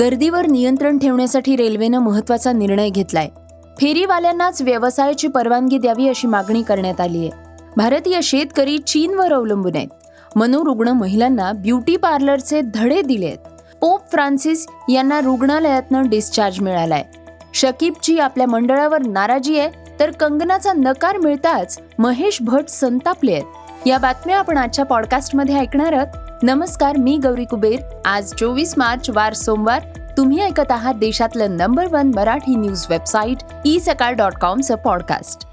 गर्दीवर नियंत्रण ठेवण्यासाठी रेल्वेनं महत्त्वाचा निर्णय घेतलाय. फेरीवाल्यांनाच व्यवसायाची परवानगी द्यावी अशी मागणी करण्यात आली आहे. भारतीय शेतकरी चीनवर अवलंबून आहेत. मनोरुग्ण महिलांना ब्युटी पार्लरचे धडे दिलेत पोप फ्रान्सिस यांना रुग्णालयातनं डिस्चार्ज मिळालाय. शकीबची आपल्या मंडळावर नाराजी आहे तर कंगनाचा नकार मिळताच महेश भट संतापले आहेत. या बातम्या आपण आजच्या पॉडकास्टमध्ये ऐकणार आहोत. नमस्कार मी गौरी कुबेर. आज चोवीस मार्च वार सोमवार. तुम्ही ऐकत आहात देशातलं number one Marathi news website e Sakal dot कॉमचं podcast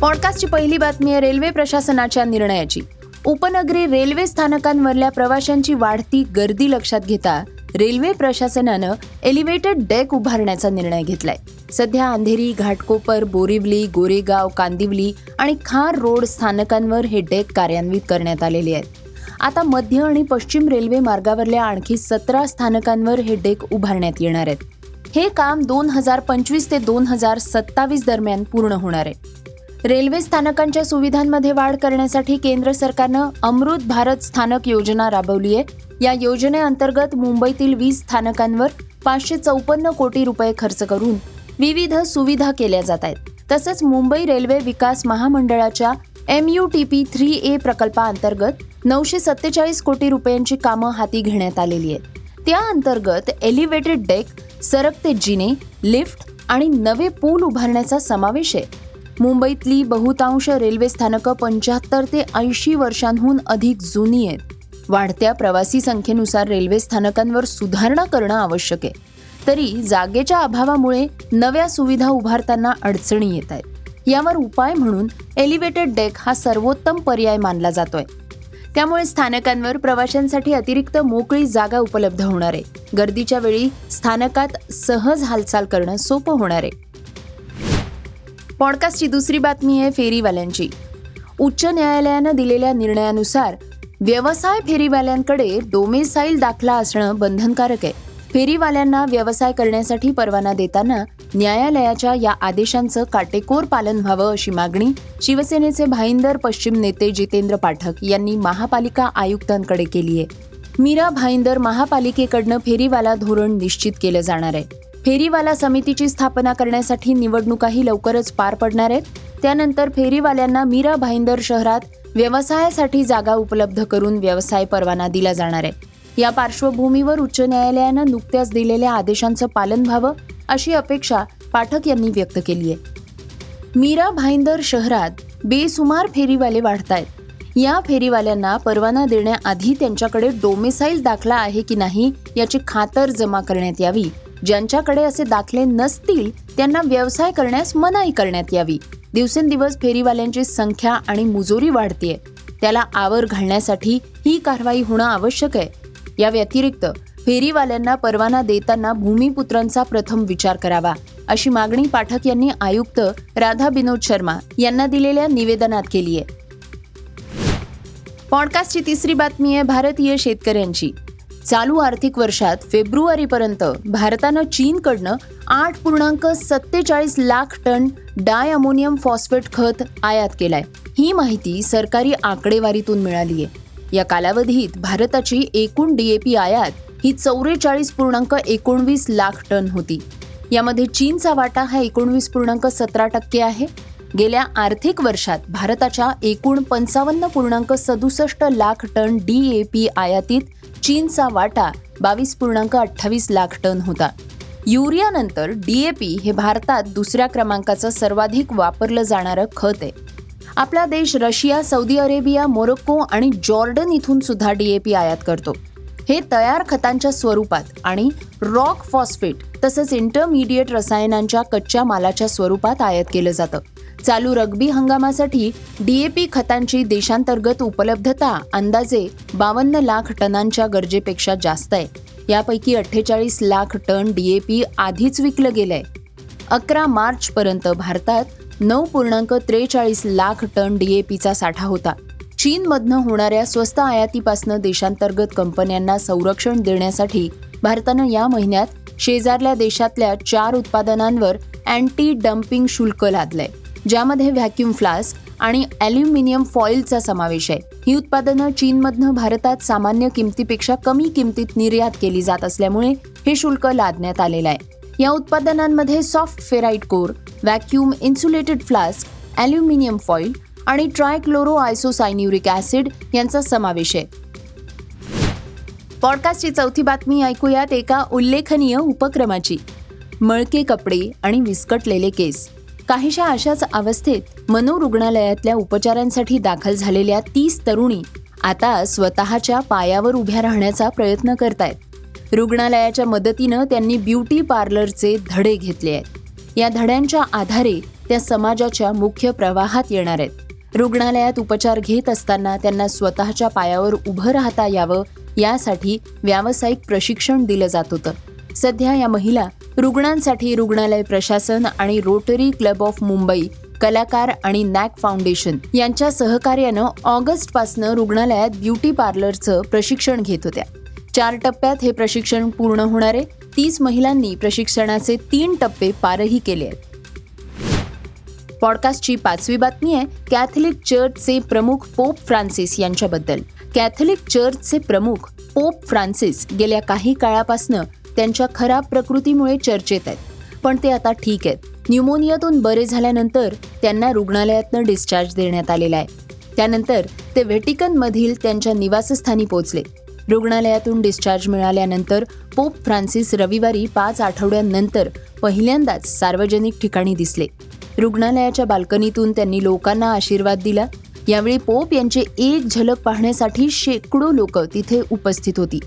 पॉडकास्टची पहिली बातमी आहे रेल्वे प्रशासनाच्या निर्णयाची. उपनगरी रेल्वे स्थानकांवरल्या प्रवाशांची वाढती गर्दी लक्षात घेता रेल्वे प्रशासनानं एलिव्हेटेड डेक उभारण्याचा निर्णय घेतलाय. सध्या अंधेरी घाटकोपर बोरिवली गोरेगाव कांदिवली आणि खार रोड स्थानकांवर हे डेक कार्यान्वित करण्यात आलेले आहेत. आता मध्य आणि पश्चिम रेल्वे मार्गावरल्या आणखी सतरा स्थानकांवर हे डेक उभारण्यात येणार आहेत. हे काम दोन हजार पंचवीस ते दोन हजार सत्तावीस दरम्यान पूर्ण होणार आहे. रेल्वे स्थानकांच्या सुविधांमध्ये वाढ करण्यासाठी केंद्र सरकारनं अमृत भारत स्थानक योजना राबवली आहे. या योजनेअंतर्गत मुंबईतील वीस स्थानकांवर पाचशे चौपन्न कोटी रुपये खर्च करून विविध सुविधा केल्या जात आहेत. तसंच मुंबई रेल्वे विकास महामंडळाच्या M U T P three A प्रकल्पाअंतर्गत नऊशे सत्तेचाळीस कोटी रुपयांची कामं हाती घेण्यात आलेली आहेत. त्या अंतर्गत एलिव्हेटेड डेक सरकते जिने लिफ्ट आणि नवे पूल उभारण्याचा समावेश आहे. मुंबईतली बहुतांश रेल्वे स्थानकं पंच्याहत्तर ते ऐंशी वर्षांहून अधिक जुनी आहेत. वाढत्या प्रवासी संख्येनुसार रेल्वे स्थानकांवर सुधारणा करणं आवश्यक आहे. तरी जागेच्या अभावामुळे नव्या सुविधा उभारताना अडचणी येत आहेत. यावर उपाय म्हणून एलिव्हेटेड डेक हा सर्वोत्तम पर्याय मानला जातोय. त्यामुळे स्थानकांवर प्रवाशांसाठी अतिरिक्त मोकळी जागा उपलब्ध होणार आहे. गर्दीच्या वेळी स्थानकात सहज हालचाल करणं सोपं होणार आहे. पॉडकास्टची दुसरी बातमी आहे फेरीवाल्यांची. उच्च न्यायालयानं दिलेल्या निर्णयानुसार व्यवसाय फेरीवाल्यांकडे डोमेसाईल दाखला असणं बंधनकारक आहे. फेरीवाल्यांना व्यवसाय करण्यासाठी परवाना देताना न्यायालयाच्या या आदेशांचं काटेकोर पालन व्हावं अशी मागणी शिवसेनेचे भाईंदर पश्चिम नेते जितेंद्र पाठक यांनी महापालिका आयुक्तांकडे केली आहे. मीरा भाईंदर महापालिकेकडनं फेरीवाला धोरण निश्चित केलं जाणार आहे. फेरीवाला समितीची स्थापना करण्यासाठी निवडणुकाही लवकरच पार पडणार आहेत. त्यानंतर फेरीवाल्यांना मीरा भाईंदर शहरात व्यवसायासाठी जागा उपलब्ध करून व्यवसाय परवाना दिला जाणार आहे. या पार्श्वभूमीवर उच्च न्यायालयानं नुकत्याच दिलेल्या आदेशांचं पालन व्हावं अशी अपेक्षा पाठक यांनी व्यक्त केली आहे. मीरा भाईंदर शहरात बेसुमार फेरीवाले वाढत आहेत या फेरीवाल्यांना परवाना देण्याआधी त्यांच्याकडे डोमेसाईल दाखला आहे की नाही याची खातर जमा करण्यात यावी. ज्यांच्याकडे असे दाखले नसतील त्यांना व्यवसाय करण्यास मनाई करण्यात यावी. दिवसेंदिवस फेरीवाल्यांची संख्या आणि मुजोरी वाढतीये त्याला आवर घालण्यासाठी ही कारवाई होणं आवश्यक आहे. या व्यतिरिक्त फेरीवाल्यांना परवाना देताना भूमिपुत्रांचा प्रथम विचार करावा अशी मागणी पाठक यांनी आयुक्त राधा विनोद शर्मा यांना दिलेल्या निवेदनात केली आहे. पॉडकास्टची तिसरी बातमी आहे भारतीय शेतकऱ्यांची. चालू आर्थिक वर्षात फेब्रुवारीपर्यंत भारतानं चीनकडनं आठ पूर्णांक सत्तेचाळीस lakh tonne di ammonium phosphate खत आयात केलाय. ही माहिती सरकारी आकडेवारीतून मिळाली आहे या कालावधीत भारताची एकूण डीएपी आयात ही चौवेचाळीस पूर्णांक एकोणवीस लाख टन होती. यामध्ये चीनचा वाटा हा एकोणवीस पूर्णांक सतरा टक्के आहे. गेल्या आर्थिक वर्षात भारताच्या एकूण पंचावन्न पूर्णांक सदुसष्ट लाख टन डीएपी आयातीत चीनचा वाटा बावीस पूर्णांक अठ्ठावीस लाख टन होता. युरियानंतर डीएपी हे भारतात दुसऱ्या क्रमांकाचं सर्वाधिक वापरलं जाणारं खत आहे. आपला देश रशिया सौदी अरेबिया मोरोक्को आणि जॉर्डन इथून सुद्धा डीएपी आयात करतो. हे तयार खतांच्या स्वरूपात आणि रॉक फॉस्फेट तसंच इंटरमिडिएट रसायनांच्या कच्च्या मालाच्या स्वरूपात आयात केलं जातं. चालू रग्बी हंगामासाठी डीएपी खतांची देशांतर्गत उपलब्धता अंदाजे बावन्न लाख टनांच्या गरजेपेक्षा जास्त आहे. यापैकी अठ्ठेचाळीस लाख टन डीएपी आधीच विकलं गेलंय. अकरा मार्चपर्यंत भारतात नऊ पूर्णांक त्रेचाळीस लाख टन डीएपीचा साठा होता. चीनमधनं होणाऱ्या स्वस्त आयातीपासनं देशांतर्गत कंपन्यांना संरक्षण देण्यासाठी भारतानं या महिन्यात शेजारल्या देशातल्या चार उत्पादनांवर अँटी डम्पिंग शुल्क लादलंय. ज्यामध्ये व्हॅक्यूम फ्लास्क आणि ॲल्युमिनियम फॉईलचा समावेश आहे. ही उत्पादनं चीनमधनं भारतात सामान्य किमतीपेक्षा कमी किमतीत निर्यात केली जात असल्यामुळे हे शुल्क लादण्यात आलेलं आहे. या उत्पादनांमध्ये soft ferrite core vacuum insulated flask aluminium foil आणि ट्रायक्लोरो आयसोसायन्युरिक ॲसिड यांचा समावेश आहे. पॉडकास्टची चौथी बातमी ऐकूयात एका उल्लेखनीय उपक्रमाची. मळके कपडे आणि विस्कटलेले केस. काहीशा अशाच अवस्थेत मनोरुग्णालयातल्या उपचारांसाठी दाखल झालेल्या तीस तरुणी आता स्वतःच्या पायावर उभ्या राहण्याचा प्रयत्न करतायत. रुग्णालयाच्या मदतीनं त्यांनी ब्युटी पार्लरचे धडे घेतले आहेत. या धड्यांच्या आधारे त्या समाजाच्या मुख्य प्रवाहात येणार आहेत. रुग्णालयात उपचार घेत असताना त्यांना स्वतःच्या पायावर उभं राहता यावं यासाठी व्यावसायिक प्रशिक्षण दिलं जात होतं. सध्या या महिला रुग्णांसाठी रुग्णालय प्रशासन आणि रोटरी क्लब ऑफ मुंबई कलाकार आणि नॅक फाउंडेशन यांच्या सहकार्यानं ऑगस्टपासनं रुग्णालयात ब्युटी पार्लरचं प्रशिक्षण घेत होत्या. चार टप्प्यात हे प्रशिक्षण पूर्ण होणारे तीस महिलांनी प्रशिक्षणाचे तीन टप्पे पारही केले आहेत. पॉडकास्टची पाचवी बातमी आहे कॅथलिक चर्चचे प्रमुख पोप फ्रान्सिस यांच्याबद्दल. कॅथलिक चर्चचे प्रमुख पोप फ्रान्सिस गेल्या काही काळापासनं त्यांच्या खराब प्रकृतीमुळे चर्चेत आहेत. पण ते आता ठीक आहेत. न्यूमोनियातून बरे झाल्यानंतर त्यांना रुग्णालयातनं डिस्चार्ज देण्यात आलेला आहे. त्यानंतर ते व्हेटिकनमधील त्यांच्या निवासस्थानी पोहोचले. रुग्णालयातून डिस्चार्ज मिळाल्यानंतर पोप फ्रान्सिस रविवारी पाच आठवड्यांनंतर पहिल्यांदाच सार्वजनिक ठिकाणी दिसले. रुग्णालयाच्या बाल्कनीतून त्यांनी लोकांना आशीर्वाद दिला. यावेळी पोप यांचे एक झलक पाहण्यासाठी शेकडो लोक तिथे उपस्थित होती.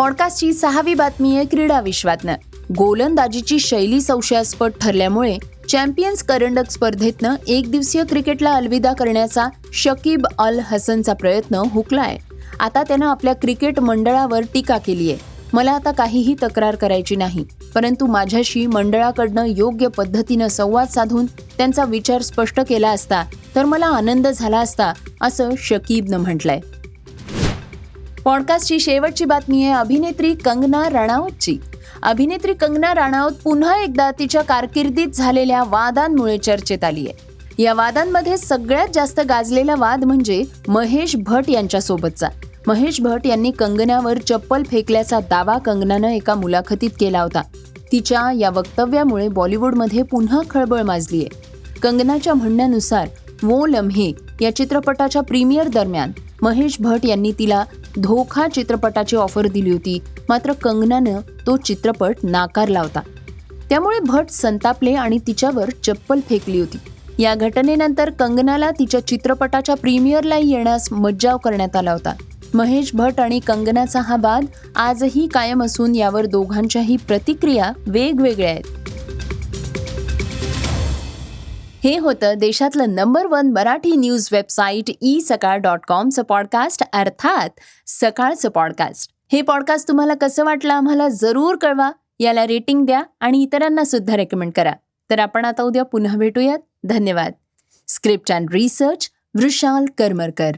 पॉडकास्टची सहावी बातमी आहे क्रीडा विश्वातनं. गोलंदाजीची शैली संशयास्पद ठरल्यामुळे चॅम्पियन्स करंडक स्पर्धेतनं एक दिवसीय क्रिकेटला अलविदा करण्याचा शकीब अल हसनचा प्रयत्न हुकलाय. आता त्यानं आपल्या क्रिकेट मंडळावर टीका केली आहे. मला आता काहीही तक्रार करायची नाही परंतु माझ्याशी मंडळाकडनं योग्य पद्धतीनं संवाद साधून त्यांचा विचार स्पष्ट केला असता तर मला आनंद झाला असता असं शकीबनं म्हटलंय. पॉडकास्टची शेवटची बातमी आहे अभिनेत्री कंगना राणावतची. अभिनेत्री कंगना राणावत पुन्हा एकदा तिच्या कारकिर्दीत झालेल्या वादांमुळे चर्चेत आली आहे. या वादांमध्ये सगळ्यात जास्त गाजलेला वाद म्हणजे महेश भट यांच्यासोबतचा. महेश भट यांनी कंगनावर चप्पल फेकल्याचा दावा कंगनानं एका मुलाखतीत केला होता. तिच्या या वक्तव्यामुळे बॉलिवूडमध्ये पुन्हा खळबळ माजली आहे कंगनाच्या म्हणण्यानुसार वो लम्हे या चित्रपटाच्या प्रीमियर दरम्यान महेश भट यांनी तिला धोखा चित्रपटाची ऑफर दिली होती. मात्र कंगनानं तो चित्रपट नाकारला होता त्यामुळे भट संतापले आणि तिच्यावर चप्पल फेकली होती. या घटनेनंतर कंगनाला तिच्या चित्रपटाच्या प्रीमियरला येण्यास मज्जाव करण्यात आला होता. महेश भट आणि कंगनाचा हा वाद आजही कायम असून यावर दोघांच्याही प्रतिक्रिया वेगवेगळ्या आहेत. हे होतं देशातलं number one Marathi news website e Sakal dot कॉमचं podcast अर्थात सकाळचं पॉडकास्ट हे पॉडकास्ट तुम्हाला कसं वाटलं आम्हाला जरूर कळवा. याला रेटिंग द्या आणि इतरांना सुद्धा रेकमेंड करा. तर आपण आता उद्या पुन्हा भेटूयात. धन्यवाद. Script and research Vrushal Karmarkar